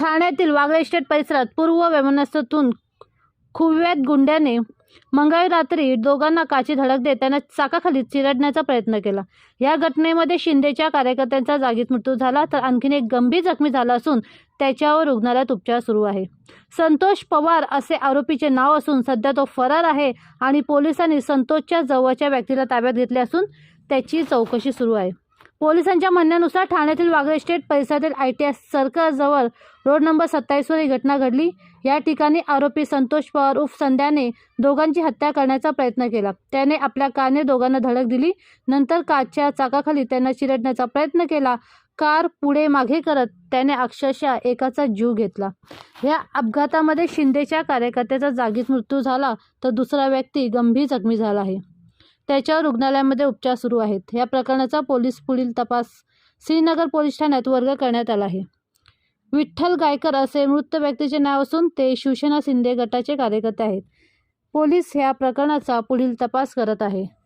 ठाण्यातील वागळे स्टेट परिसरात पूर्व वैमनस्यातून खुव्यात गुंड्याने मंगळवारी रात्री दोघांना काची धडक देत त्यांना चाकाखाली चिरडण्याचा प्रयत्न केला. या घटनेमध्ये शिंदेच्या कार्यकर्त्यांचा जागीच मृत्यू झाला तर आणखीन एक गंभीर जखमी झाला असून त्याच्यावर रुग्णालयात उपचार सुरू आहे. संतोष पवार असे आरोपीचे नाव असून सध्या तो फरार आहे आणि पोलिसांनी संतोषच्या जवळच्या व्यक्तीला ताब्यात घेतले असून त्याची चौकशी सुरू आहे. पोलिसांच्या म्हणण्यानुसार ठाण्यातील वागळे स्टेट परिसरातील आय टी एस सर्कलजवळ रोड नंबर सत्तावीसवर ही घटना घडली. या ठिकाणी आरोपी संतोष पवार उफ संध्याने दोघांची हत्या करण्याचा प्रयत्न केला. त्याने आपल्या कारने दोघांना धडक दिली. नंतर कारच्या चाकाखाली त्यांना चिरडण्याचा प्रयत्न केला. कार पुढे मागे करत त्याने अक्षरशः एकाचा जीव घेतला. या अपघातामध्ये शिंदेच्या कार्यकर्त्याचा जागीच मृत्यू झाला. तर दुसरा व्यक्ती गंभीर जखमी झाला आहे. त्याच्यावर रुग्णालयामध्ये उपचार सुरू आहेत. या प्रकरणाचा पोलीस पुढील तपास श्रीनगर पोलीस ठाण्यात वर्ग करण्यात आला आहे. विठ्ठल गायकर असे मृत व्यक्तीचे नाव असून ते शिवसेना शिंदे गटाचे कार्यकर्ते आहेत. पोलीस या प्रकरणाचा पुढील तपास करत आहे.